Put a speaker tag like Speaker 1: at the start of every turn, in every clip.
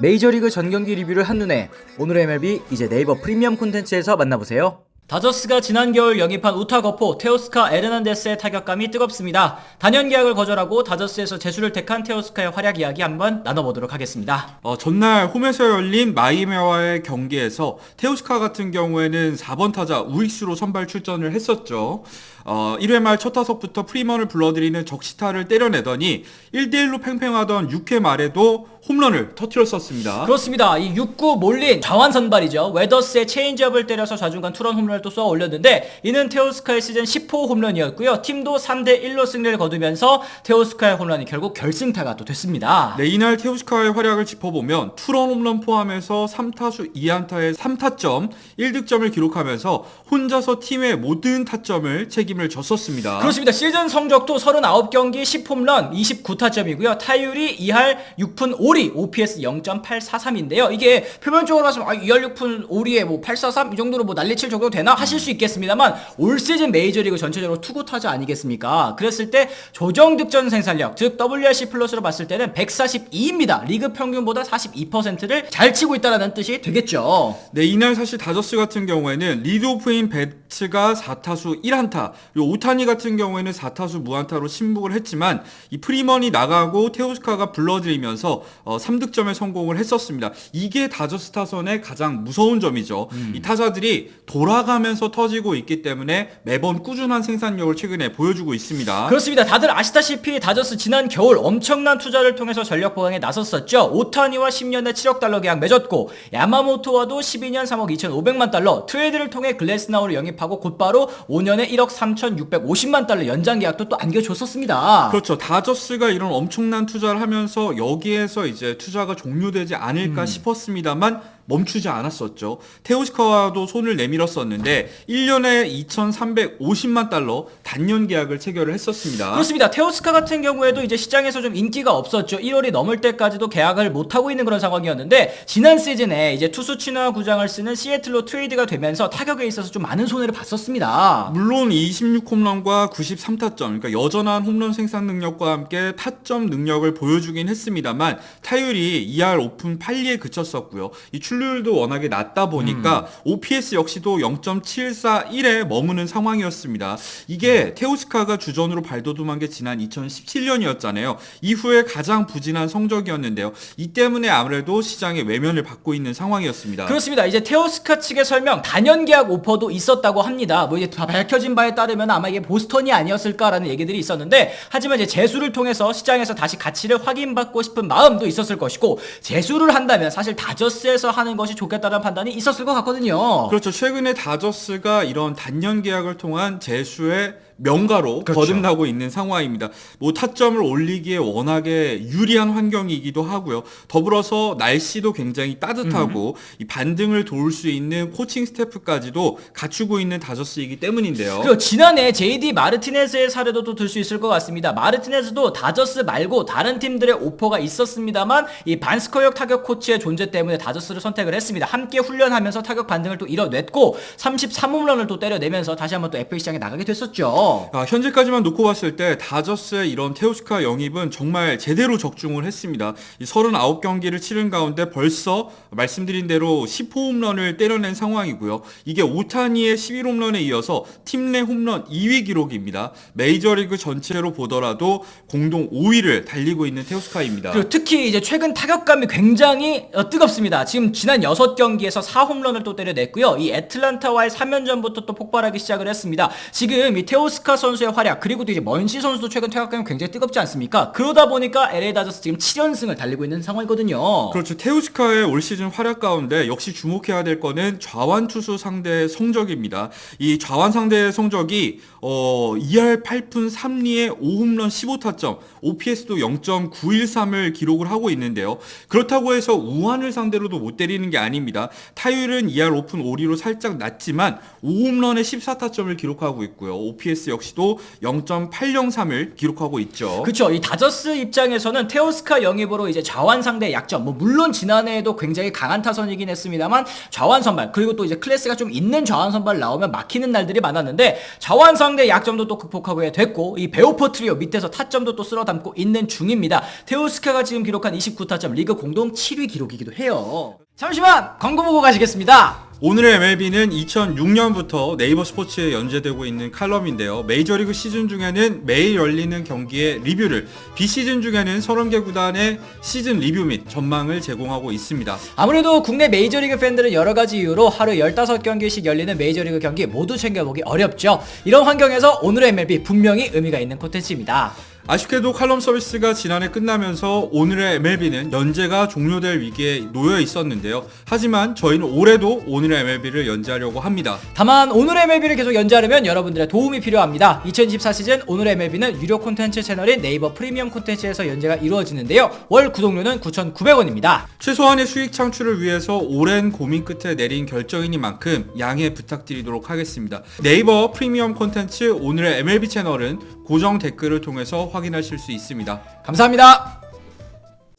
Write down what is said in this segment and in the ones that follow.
Speaker 1: 메이저리그 전경기 리뷰를 한눈에 오늘의 MLB 이제 네이버 프리미엄 콘텐츠에서 만나보세요. 다저스가 지난 겨울 영입한 우타 거포 테오스카 에르난데스의 타격감이 뜨겁습니다. 단연 계약을 거절하고 다저스에서 재수를 택한 테오스카의 활약 이야기 한번 나눠보도록 하겠습니다.
Speaker 2: 어, 전날 홈에서 열린 마이메와의 경기에서 테오스카 같은 경우에는 4번 타자 우익수로 선발 출전을 했었죠. 어, 1회 말 첫 타석부터 프리먼을 불러들이는 적시타를 때려내더니 1대1로 팽팽하던 6회 말에도 홈런을 터뜨렸었습니다.
Speaker 1: 그렇습니다. 이 6구 몰린 좌완 선발이죠. 웨더스의 체인지업을 때려서 좌중간 투런 홈런을 또 쏘아 올렸는데 이는 테오스카의 시즌 10호 홈런이었고요. 팀도 3대 1로 승리를 거두면서 테오스카의 홈런이 결국 결승타가 또 됐습니다.
Speaker 2: 네, 이날 테오스카의 활약을 짚어보면 투런 홈런 포함해서 3타수 2안타에 3타점, 1득점을 기록하면서 혼자서 팀의 모든 타점을 책임 을 졌었습니다.
Speaker 1: 그렇습니다. 시즌 성적도 39경기 10홈런 29타점이고요. 타율이 2할 6푼 5리, OPS 0.843인데요. 이게 표면적으로 봤으면 아, 2할 6푼 5리에 뭐 843 이 정도로 뭐 난리칠 정도 되나 하실 수 있겠습니다만 올 시즌 메이저리그 전체적으로 투구 타자 아니겠습니까? 그랬을 때 조정 득점 생산력, 즉 WRC 플러스로 봤을 때는 142입니다. 리그 평균보다 42%를 잘 치고 있다는 뜻이 되겠죠.
Speaker 2: 네, 이날 사실 다저스 같은 경우에는 리드오프인 배츠가 4타수 1안타, 그리고 오타니 같은 경우에는 4타수 무안타로 침묵을 했지만 이 프리먼이 나가고 테오스카가 불러들이면서 어, 3득점에 성공을 했었습니다. 이게 다저스 타선의 가장 무서운 점이죠. 이 타자들이 돌아가면서 터지고 있기 때문에 매번 꾸준한 생산력을 최근에 보여주고 있습니다.
Speaker 1: 그렇습니다. 다들 아시다시피 다저스 지난 겨울 엄청난 투자를 통해서 전력 보강에 나섰었죠. 오타니와 10년에 7억 달러 계약 맺었고 야마모토와도 12년 3억 2,500만 달러 트레이드를 통해 글래스나우를 영입하고 곧바로 5년에 1억 3,650만 달러 연장 계약도 또 안겨줬었습니다.
Speaker 2: 그렇죠. 다저스가 이런 엄청난 투자를 하면서 여기에서 이제 투자가 종료되지 않을까 싶었습니다만 멈추지 않았었죠. 테오스카와도 손을 내밀었었는데 1년에 2,350만 달러 단년 계약을 체결을 했었습니다.
Speaker 1: 그렇습니다. 테오스카 같은 경우에도 이제 시장에서 좀 인기가 없었죠. 1월이 넘을 때까지도 계약을 못 하고 있는 그런 상황이었는데 지난 시즌에 이제 투수 친화 구장을 쓰는 시애틀로 트레이드가 되면서 타격에 있어서 좀 많은 손해를 봤었습니다.
Speaker 2: 물론 26홈런과 93타점, 그러니까 여전한 홈런 생산 능력과 함께 타점 능력을 보여주긴 했습니다만 타율이 2할 오픈 8리에 그쳤었고요. 이 출 루율도 워낙에 낮다 보니까 OPS 역시도 0.741에 머무는 상황이었습니다. 이게 테오스카가 주전으로 발돋움한 게 지난 2017년이었잖아요. 이후에 가장 부진한 성적이었는데요. 이 때문에 아무래도 시장에 외면을 받고 있는 상황이었습니다.
Speaker 1: 그렇습니다. 이제 테오스카 측의 설명 단연 계약 오퍼도 있었다고 합니다. 뭐 이제 다 밝혀진 바에 따르면 아마 이게 보스턴이 아니었을까라는 얘기들이 있었는데 하지만 이제 재수를 통해서 시장에서 다시 가치를 확인받고 싶은 마음도 있었을 것이고 재수를 한다면 사실 다저스에서 하는 것이 좋겠다는 판단이 있었을 것 같거든요.
Speaker 2: 그렇죠. 최근에 다저스가 이런 단년 계약을 통한 재수의 명가로
Speaker 1: 그렇죠.
Speaker 2: 거듭나고 있는 상황입니다. 뭐 타점을 올리기에 워낙에 유리한 환경이기도 하고요. 더불어서 날씨도 굉장히 따뜻하고
Speaker 1: 음.
Speaker 2: 이 반등을 도울 수 있는 코칭 스태프까지도 갖추고 있는 다저스이기 때문인데요.
Speaker 1: 그리고 지난해 JD 마르티네즈의 사례도 또 들 수 있을 것 같습니다. 마르티네즈도 다저스 말고 다른 팀들의 오퍼가 있었습니다만 이 반스커역 타격 코치의 존재 때문에 다저스를 선택을 했습니다. 함께 훈련하면서 타격 반등을 또 이뤄냈고 33홈런을 또 때려내면서 다시 한번 또 FA 시장에 나가게 됐었죠.
Speaker 2: 아, 현재까지만 놓고 봤을 때 다저스의 이런 테오스카 영입은 정말 제대로 적중을 했습니다. 이 39경기를 치른 가운데 벌써 말씀드린 대로 10홈런을 때려낸 상황이고요. 이게 오타니의 11홈런에 이어서 팀 내 홈런 2위 기록입니다. 메이저리그 전체로 보더라도 공동 5위를 달리고 있는 테오스카입니다.
Speaker 1: 그리고 특히 이제 최근 타격감이 굉장히 어, 뜨겁습니다. 지금 지난 6경기에서 4홈런을 또 때려냈고요. 이 애틀란타와의 3연전부터 또 폭발하기 시작을 했습니다. 지금 이 테오스 카 선수의 활약 그리고 또 이제 먼시 선수도 최근 타격감이 굉장히 뜨겁지 않습니까? 그러다 보니까 LA 다저스 지금 7연승을 달리고 있는 상황이거든요.
Speaker 2: 그렇죠. 테우스카의 올 시즌 활약 가운데 역시 주목해야 될 거는 좌완 투수 상대의 성적입니다. 이 좌완 상대의 성적이 어 2할 8푼 3리에 5홈런 15타점, OPS도 0.913을 기록을 하고 있는데요. 그렇다고 해서 우완을 상대로도 못 때리는 게 아닙니다. 타율은 2할 오픈 5리로 살짝 낮지만 5홈런에 14타점을 기록하고 있고요. OPS OPS 역시도 0.803을 기록하고 있죠.
Speaker 1: 그쵸. 이 다저스 입장에서는 테오스카 영입으로 이제 좌완 상대 약점. 뭐 물론 지난해에도 굉장히 강한 타선이긴 했습니다만 좌완 선발 그리고 또 이제 클래스가 좀 있는 좌완 선발 나오면 막히는 날들이 많았는데 좌완 상대 약점도 또 극복하게 됐고 이 베오퍼 트리오 밑에서 타점도 또 쓸어 담고 있는 중입니다. 테오스카가 지금 기록한 29타점 리그 공동 7위 기록이기도 해요. 잠시만 광고 보고 가시겠습니다.
Speaker 2: 오늘의 MLB는 2006년부터 네이버 스포츠에 연재되고 있는 칼럼인데요. 메이저리그 시즌 중에는 매일 열리는 경기의 리뷰를, 비시즌 중에는 30개 구단의 시즌 리뷰 및 전망을 제공하고 있습니다.
Speaker 1: 아무래도 국내 메이저리그 팬들은 여러 가지 이유로 하루 15경기씩 열리는 메이저리그 경기 모두 챙겨보기 어렵죠. 이런 환경에서 오늘의 MLB 분명히 의미가 있는 콘텐츠입니다.
Speaker 2: 아쉽게도 칼럼 서비스가 지난해 끝나면서 오늘의 MLB는 연재가 종료될 위기에 놓여 있었는데요. 하지만 저희는 올해도 오늘의 MLB를 연재하려고 합니다.
Speaker 1: 다만 오늘의 MLB를 계속 연재하려면 여러분들의 도움이 필요합니다. 2024 시즌 오늘의 MLB는 유료 콘텐츠 채널인 네이버 프리미엄 콘텐츠에서 연재가 이루어지는데요. 월 구독료는 9,900원입니다.
Speaker 2: 최소한의 수익 창출을 위해서 오랜 고민 끝에 내린 결정이니만큼 양해 부탁드리도록 하겠습니다. 네이버 프리미엄 콘텐츠 오늘의 MLB 채널은 고정 댓글을 통해서 확인하실 수 있습니다.
Speaker 1: 감사합니다.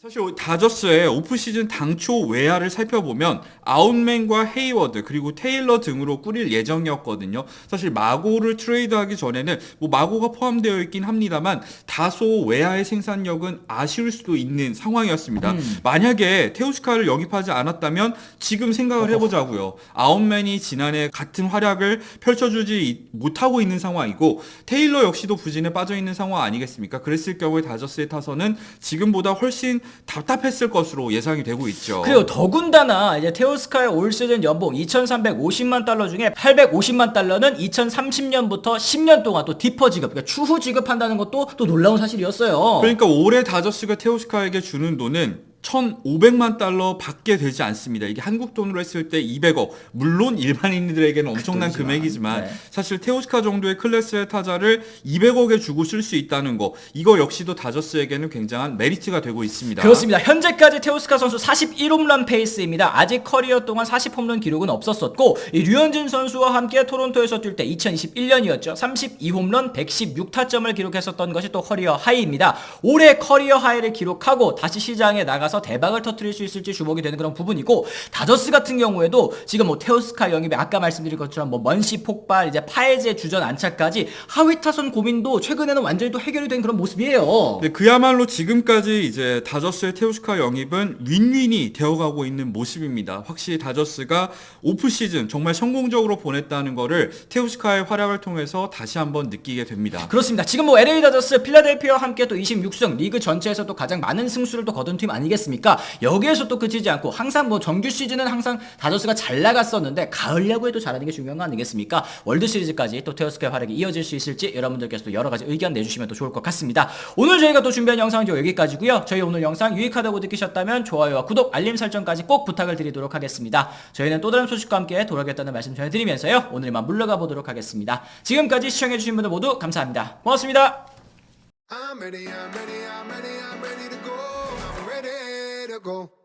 Speaker 2: 사실 다저스의 오프시즌 당초 외야를 살펴보면 아웃맨과 헤이워드 그리고 테일러 등으로 꾸릴 예정이었거든요. 사실 마고를 트레이드하기 전에는 뭐 마고가 포함되어 있긴 합니다만 다소 외야의 생산력은 아쉬울 수도 있는 상황이었습니다. 만약에 테우스카를 영입하지 않았다면 지금 생각을 해보자고요. 아웃맨이 지난해 같은 활약을 펼쳐주지 못하고 있는 상황이고 테일러 역시도 부진에 빠져 있는 상황 아니겠습니까? 그랬을 경우에 다저스의 타선은 지금보다 훨씬 답답했을 것으로 예상이 되고 있죠.
Speaker 1: 그리고 더군다나 이제 테오스카의 올 시즌 연봉 2,350만 달러 중에 850만 달러는 2030년부터 10년 동안 또 디퍼 지급, 그러니까 추후 지급한다는 것도 또 놀라운 사실이었어요.
Speaker 2: 그러니까 올해 다저스가 테오스카에게 주는 돈은 1,500만 달러 밖에 되지 않습니다. 이게 한국 돈으로 했을 때 200억. 물론 일반인들에게는 엄청난
Speaker 1: 그렇지만,
Speaker 2: 금액이지만
Speaker 1: 네.
Speaker 2: 사실 테오스카 정도의 클래스의 타자를 200억에 주고 쓸 수 있다는 거. 이거 역시도 다저스에게는 굉장한 메리트가 되고 있습니다.
Speaker 1: 그렇습니다. 현재까지 테오스카 선수 41홈런 페이스입니다. 아직 커리어 동안 40홈런 기록은 없었었고 이 류현진 선수와 함께 토론토에서 뛸 때 2021년이었죠. 32홈런 116타점을 기록했었던 것이 또 커리어 하이입니다. 올해 커리어 하이를 기록하고 다시 시장에 나가 서 대박을 터뜨릴 수 있을지 주목이 되는 그런 부분이고 다저스 같은 경우에도 지금 뭐 테오스카 영입에 아까 말씀드린 것처럼 뭐 먼시 폭발 이제 파에즈의 주전 안착까지 하위 타선 고민도 최근에는 완전히 또 해결이 된 그런 모습이에요.
Speaker 2: 네, 그야말로 지금까지 이제 다저스의 테오스카 영입은 윈윈이 되어가고 있는 모습입니다. 확실히 다저스가 오프 시즌 정말 성공적으로 보냈다는 거를 테오스카의 활약을 통해서 다시 한번 느끼게 됩니다.
Speaker 1: 그렇습니다. 지금 뭐 LA 다저스, 필라델피아와 함께 또 26승, 리그 전체에서 또 가장 많은 승수를 또 거둔 팀 아니겠습니까? 여기에서 또 그치지 않고 항상 뭐 정규 시즌은 항상 다저스가 잘 나갔었는데 가을 야구에도 잘하는 게 중요한 거 아니겠습니까? 월드 시리즈까지 또 테어스카의 활약이 이어질 수 있을지 여러분들께서 또 여러 가지 의견 내주시면 또 좋을 것 같습니다. 오늘 저희가 또 준비한 영상은 저 여기까지고요. 저희 오늘 영상 유익하다고 느끼셨다면 좋아요와 구독, 알림 설정까지 꼭 부탁을 드리도록 하겠습니다. 저희는 또 다른 소식과 함께 돌아오겠다는 말씀 전해드리면서요. 오늘 이만 물러가 보도록 하겠습니다. 지금까지 시청해주신 분들 모두 감사합니다. 고맙습니다.
Speaker 3: I'm ready, I'm ready, I'm ready, go.